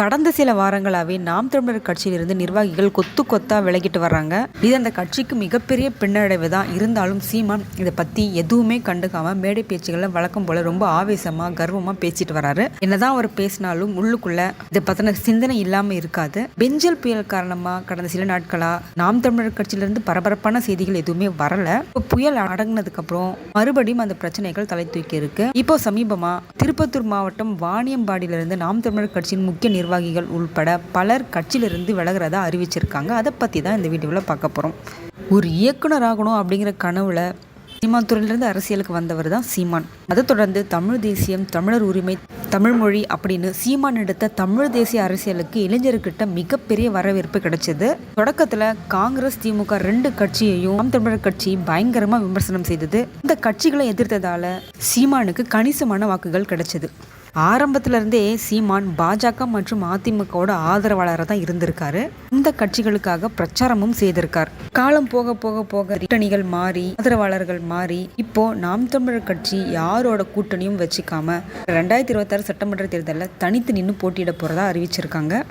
கடந்த சில வாரங்களாகவே நாம் தமிழர் கட்சியிலிருந்து நிர்வாகிகள் கொத்து கொத்தா விலகிட்டு வர்றாங்க. இது அந்த கட்சிக்கு மிகப்பெரிய பின்னடைவு தான். இருந்தாலும் சீமான் இதை பற்றி எதுவுமே கண்டுக்காம மேடை பேச்சுகளில் வழக்கம் போல ரொம்ப ஆவேசமாக கர்வமாக பேசிட்டு வராரு. என்னதான் அவர் பேசினாலும் உள்ளுக்குள்ள இதை பற்றின சிந்தனை இல்லாமல் இருக்காது. பெஞ்சல் புயல் காரணமாக கடந்த சில நாட்களாக நாம் தமிழர் கட்சியிலிருந்து பரபரப்பான செய்திகள் எதுவுமே வரல. இப்போ புயல் அடங்கினதுக்கு அப்புறம் மறுபடியும் அந்த பிரச்சனைகள் தலை தூக்கி இருக்கு. இப்போ சமீபமா திருப்பத்தூர் மாவட்டம் வாணியம்பாடியிலிருந்து நாம் தமிழர் கட்சியின் முக்கிய நிர்வாகிகள் உள்பட பலர் கட்சியிலிருந்து விலகிறதா அறிவிச்சிருக்காங்க. அதை பற்றி தான் இந்த வீடியோவில் பார்க்க போகிறோம் ஒரு இயக்குனர் ஆகணும் அப்படிங்கிற கனவுல சினிமா துறையிலிருந்து அரசியலுக்கு வந்தவர் தான் சீமான். அதை தொடர்ந்து தமிழ் தேசியம் தமிழர் உரிமை தமிழ் மொழி அப்படின்னு சீமான் எடுத்த தமிழ் தேசிய அரசியலுக்கு இளைஞர்கிட்ட மிகப்பெரிய வரவேற்பு கிடைச்சது. தொடக்கத்தில் காங்கிரஸ் திமுக ரெண்டு கட்சியையும் நாம் தமிழர் கட்சி பயங்கரமாக விமர்சனம் செய்தது. இந்த கட்சிகளை எதிர்த்ததால சீமானுக்கு கணிசமான வாக்குகள் கிடைச்சது. ஆரம்பத்திலிருந்தே சீமான் பாஜக மற்றும் அதிமுகவோட ஆதரவாளராக தான் இருந்திருக்காரு. இந்த கட்சிகளுக்காக பிரச்சாரமும் செய்திருக்கார். காலம் போக போக போக கூட்டணிகள் மாறி ஆதரவாளர்கள் மாறி இப்போ நாம் தமிழர் கட்சி யாரோட கூட்டணியும் வச்சுக்காம ரெண்டாயிரத்தி இருபத்தாறு சட்டமன்ற தேர்தலில் தனித்து நின்று போட்டியிட போகிறதா அறிவிச்சிருக்காங்க.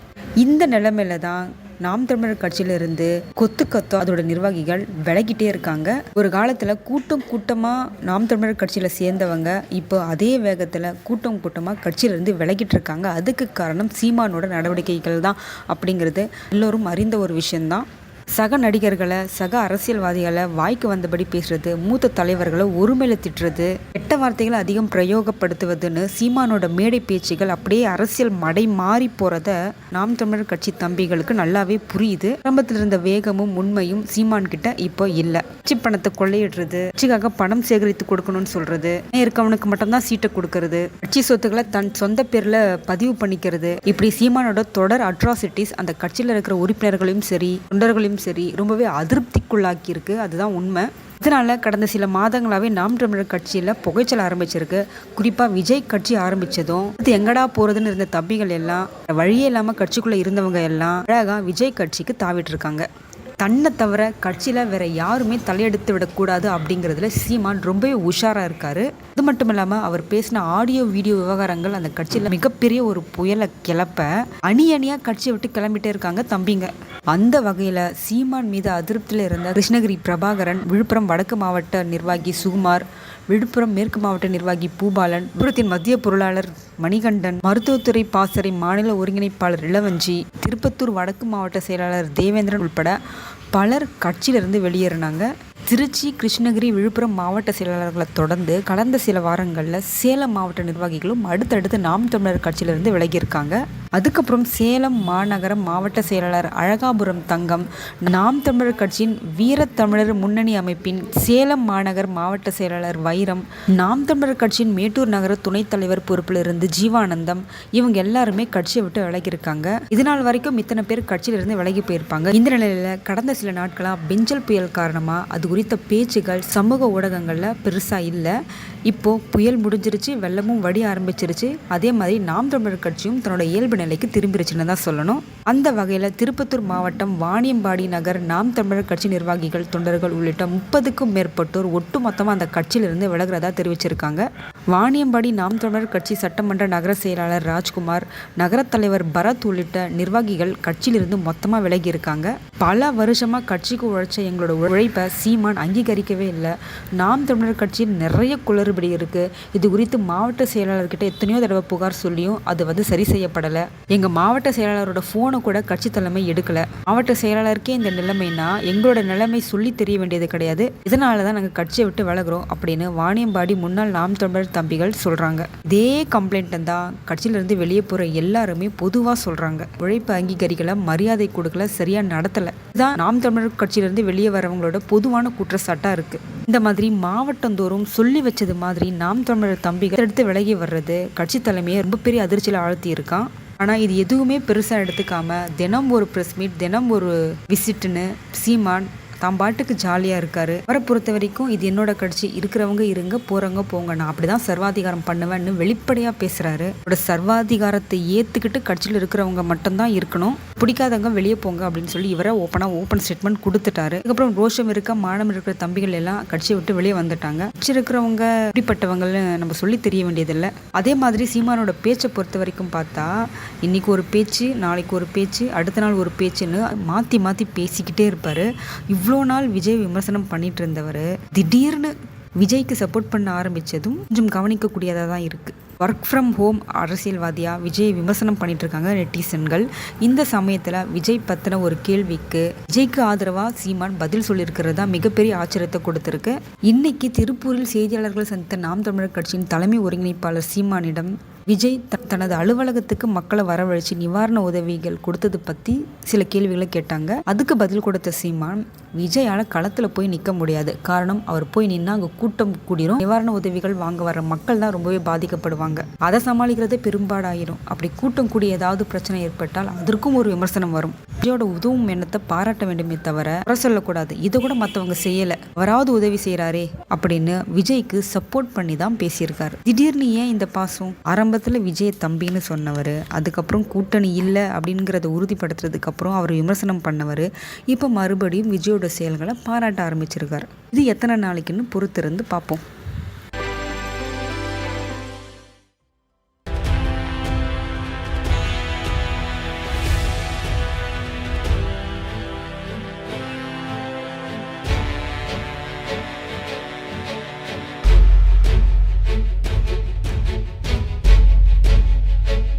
இந்த நிலைமையில தான் நாம் தமிழர் கட்சியிலிருந்து கொத்து கொத்தோ அதோட நிர்வாகிகள் விலகிட்டே இருக்காங்க. ஒரு காலத்தில் கூட்டம் கூட்டமாக நாம் தமிழர் கட்சியில் சேர்ந்தவங்க இப்போ அதே வேகத்தில் கூட்டம் கூட்டமாக கட்சியிலிருந்து விலகிட்டு இருக்காங்க. அதுக்கு காரணம் சீமானோட நடவடிக்கைகள் தான் அப்படிங்கிறது எல்லோரும் அறிந்த ஒரு விஷயம்தான். சக நடிகர்களை சக அரசியல்வாதிகளை வாய்க்கு வந்தபடி பேசுறது மூத்த தலைவர்களை ஒருமையில திட்டுறது கெட்ட வார்த்தைகளை அதிகம் பிரயோகப்படுத்துவதுன்னு சீமானோட மேடை பேச்சுகள் அப்படியே அரசியல் மடை மாறி போறத நாம் தமிழர் கட்சி தம்பிகளுக்கு நல்லாவே புரியுது. ஆரம்பத்தில் இருந்த வேகமும் உண்மையும் சீமான் கிட்ட இப்போ இல்லை. கட்சி பணத்தை கொள்ளையிடுறது கட்சிக்காக பணம் சேகரித்து கொடுக்கணும்னு சொல்றது இருக்கவனுக்கு மட்டும்தான் சீட்டை கொடுக்கறது கட்சி சொத்துக்களை தன் சொந்த பேர்ல பதிவு பண்ணிக்கிறது. இப்படி சீமானோட தொடர் அட்ராசிட்டிஸ் அந்த கட்சியில் இருக்கிற உறுப்பினர்களையும் சரி தொண்டர்களையும் சரி ரொம்பவே அதிருப்திக்குள்ளாக்கி இருக்கு அதுதான் உண்மை. இதனால் கடந்த சில மாதங்களாகவே நாம் தமிழர் கட்சியில் புகைச்சல் ஆரம்பிச்சிருக்கு. குறிப்பாக விஜய் கட்சி ஆரம்பித்ததும் அது எங்கடா போகிறதுன்னு இருந்த தம்பிகள் எல்லாம் வழியே இல்லாமல் கட்சிக்குள்ளே இருந்தவங்க எல்லாம் அழகாக விஜய் கட்சிக்கு தாவிட்டு இருக்காங்க தன்னை தவிர கட்சியில் வேற யாருமே தலையெடுத்து விடக்கூடாது அப்படிங்கிறதுல சீமான் ரொம்பவே உஷாராக இருக்காரு. அது மட்டும் இல்லாமல் அவர் பேசின ஆடியோ வீடியோ விவகாரங்கள் அந்த கட்சியில் மிகப்பெரிய ஒரு புயலை கிளப்ப அணி அணியாக கட்சியை விட்டு கிளம்பிட்டே இருக்காங்க தம்பிங்க. அந்த வகையில் சீமான் மீது அதிருப்தியில் இருந்த கிருஷ்ணகிரி பிரபாகரன் விழுப்புரம் வடக்கு மாவட்ட நிர்வாகி சுகுமார் விழுப்புரம் மேற்கு மாவட்ட நிர்வாகி பூபாலன் விழுப்புரத்தின் மத்திய பொருளாளர் மணிகண்டன் மருத்துவத்துறை பாசறை மாநில ஒருங்கிணைப்பாளர் இளவஞ்சி திருப்பத்தூர் வடக்கு மாவட்ட செயலாளர் தேவேந்திரன் உட்பட பலர் கட்சியிலிருந்து வெளியேறினாங்க. திருச்சி கிருஷ்ணகிரி விழுப்புரம் மாவட்ட செயலாளர்களை தொடர்ந்து கடந்த சில வாரங்களில் சேலம் மாவட்ட நிர்வாகிகளும் அடுத்தடுத்து நாம் தமிழர் கட்சியிலிருந்து விலகியிருக்காங்க அதுக்கப்புறம் சேலம் மாநகரம் மாவட்ட செயலாளர் அழகாபுரம் தங்கம் நாம் தமிழர் கட்சியின் வீரத்தமிழர் முன்னணி அமைப்பின் சேலம் மாநகர் மாவட்ட செயலாளர் வைரம் நாம் தமிழர் கட்சியின் மேட்டூர் நகர துணைத் தலைவர் பொறுப்பில் இருந்து ஜீவானந்தம் இவங்க எல்லாருமே கட்சியை விட்டு விலகியிருக்காங்க. இது நாள் வரைக்கும் இத்தனை பேர் கட்சியிலிருந்து விலகி போயிருப்பாங்க. இந்த நிலையில கடந்த சில நாட்களாக பெஞ்சல் புயல் காரணமாக அது குறித்த பேச்சுகள் சமூக ஊடகங்களில் பெருசாக இல்லை. இப்போது புயல் முடிஞ்சிருச்சு வெள்ளமும் வடி ஆரம்பிச்சிருச்சு. அதே மாதிரி நாம் தமிழர் கட்சியும் தன்னோட இயல்பு நிலைக்கு திரும்பிருச்சுன்னு தான் சொல்லணும். அந்த வகையில் திருப்பத்தூர் மாவட்டம் வாணியம்பாடி நகர் நாம் தமிழர் கட்சி நிர்வாகிகள் தொண்டர்கள் உள்ளிட்ட முப்பதுக்கும் மேற்பட்டோர் ஒட்டுமொத்தமாக அந்த கட்சியிலிருந்து விலகிறதா தெரிவிச்சிருக்காங்க. வாணியம்பாடி நாம் தமிழர் கட்சி சட்டமன்ற நகர செயலாளர் ராஜ்குமார் நகரத் தலைவர் பரத் உள்ளிட்ட நிர்வாகிகள் கட்சியிலிருந்து மொத்தமாக விலகி இருக்காங்க. பல வருஷமாக கட்சிக்கு உழைச்ச எங்களோட உழைப்பை சீமான் அங்கீகரிக்கவே இல்லை. நாம் தமிழர் கட்சியில் நிறைய குளறுபடி இருக்குது இது குறித்து மாவட்ட செயலாளர்கிட்ட எத்தனையோ தடவை புகார் சொல்லியும் அது வந்து சரி செய்யப்படலை. எங்கள் மாவட்ட செயலாளரோட ஃபோனை கூட கட்சி தலைமை எடுக்கலை. மாவட்ட செயலாளருக்கே இந்த நிலைமைனா எங்களோட நிலைமை சொல்லி தெரிய வேண்டியது கிடையாது. இதனால தான் நாங்கள் கட்சியை விட்டு விலகுறோம் அப்படின்னு வாணியம்பாடி முன்னாள் நாம் தமிழர் தம்பிகள் சொல்கிறாங்க இதே கம்ப்ளைண்ட் தான் கட்சியிலேருந்து வெளியே போகிற எல்லாருமே பொதுவாக சொல்கிறாங்க உழைப்பு அங்கீகரிக்கல மரியாதை கொடுக்கல சரியாக நடத்தலை. இதான் நாம் தமிழர் கட்சியிலேருந்து வெளியே வரவங்களோட பொதுவான குற்றச்சாட்டாக இருக்குது இந்த மாதிரி மாவட்டந்தோறும் சொல்லி வச்சது மாதிரி நாம் தமிழர் தம்பிகள் எடுத்து விலகி வர்றது கட்சி தலைமையை ரொம்ப பெரிய அதிர்ச்சியில் ஆழ்த்தி இருக்கான் ஆனால் இது எதுவுமே பெருசாக எடுத்துக்காம தினம் ஒரு ப்ரெஸ் மீட் தினம் ஒரு விசிட்டுன்னு சீமான் தான் பாட்டுக்கு ஜாலியாக இருக்காரு. அவரை பொறுத்த வரைக்கும் இது என்னோட கட்சி. இருக்கிறவங்க இருங்க போறவங்க போங்க. நான் அப்படிதான் சர்வாதிகாரம் பண்ணுவேன்னு வெளிப்படையாக பேசுறாரு. அவரோட சர்வாதிகாரத்தை ஏற்றுக்கிட்டு கட்சியில் இருக்கிறவங்க மட்டும்தான் இருக்கணும். பிடிக்காதவங்க வெளியே போங்க அப்படின்னு சொல்லி இவரை ஓப்பனாக ஓப்பன் ஸ்டேட்மெண்ட் கொடுத்துட்டாரு. அதுக்கப்புறம் ரோஷம் இருக்க மானம் இருக்கிற தம்பிகள் எல்லாம் கட்சியை விட்டு வெளியே வந்துட்டாங்க. கட்சி இருக்கிறவங்க இப்படிப்பட்டவங்கன்னு நம்ம சொல்லி தெரிய வேண்டியதில்லை. அதே மாதிரி சீமானோட பேச்சை பொறுத்த வரைக்கும் பார்த்தா இன்னைக்கு ஒரு பேச்சு நாளைக்கு ஒரு பேச்சு அடுத்த நாள் ஒரு பேச்சுன்னு மாற்றி மாற்றி பேசிக்கிட்டே இருப்பார். இவ்வளோ நாள் விஜய் விமர்சனம் பண்ணிட்டு இருந்தவர் திடீர்னு விஜய்க்கு சப்போர்ட் பண்ண ஆரம்பித்ததும் கொஞ்சம் கவனிக்கக்கூடியதாக தான் இருக்குது ஒர்க் ஃப்ரம் ஹோம் அரசியல்வாதியாக விஜய் விமர்சனம் பண்ணிட்டு இருக்காங்க நெட்டிசன்கள். இந்த சமயத்தில் விஜய் பற்றின ஒரு கேள்விக்கு விஜய்க்கு ஆதரவாக சீமான் பதில் சொல்லியிருக்கிறது தான் மிகப்பெரிய ஆச்சரியத்தை கொடுத்துருக்கு. இன்னைக்கு திருப்பூரில் செய்தியாளர்கள் சந்தித்த நாம் தமிழர் கட்சியின் தலைமை ஒருங்கிணைப்பாளர் சீமானிடம் விஜய் தனது அலுவலகத்துக்கு மக்களை வரவழைச்சு நிவாரண உதவிகள் கொடுத்தது பற்றி சில கேள்விகளை கேட்டாங்க. அதுக்கு பதில் கொடுத்த சீமான் விஜயால் களத்தில் போய் நிற்க முடியாது. காரணம் அவர் போய் நின்னா அங்கே கூட்டம் கூடிரும். நிவாரண உதவிகள் வாங்க வர மக்கள் தான் ரொம்பவே பாதிக்கப்படுவாங்க. அதை சமாளிக்கிறதே பெரும்பாடாயிரும். அப்படி கூட்டம் கூடி ஏதாவது பிரச்சனை ஏற்பட்டால் அதற்கும் ஒரு விமர்சனம் வரும். விஜயோட உதவும் எண்ணத்தை பாராட்ட வேண்டுமே தவிர குறை சொல்லக்கூடாது. இதை கூட மற்றவங்க செய்யலை. அவராவது உதவி செய்கிறாரே அப்படின்னு விஜய்க்கு சப்போர்ட் பண்ணி தான் பேசியிருக்காரு. திடீர்னு ஏன் இந்த பாசம்? ஆரம்ப ஆரம்பத்தில் விஜய் தம்பின்னு சொன்னவர் அதுக்கப்புறம் கூட்டணி இல்லை அப்படிங்கிறத உறுதிப்படுத்துறதுக்கப்புறம் அவர் விமர்சனம் பண்ணவர் இப்போ மறுபடியும் விஜயோட செயல்களை பாராட்ட ஆரம்பிச்சிருக்காரு. இது எத்தனை நாளைக்குன்னு பொறுத்திருந்து பார்ப்போம்.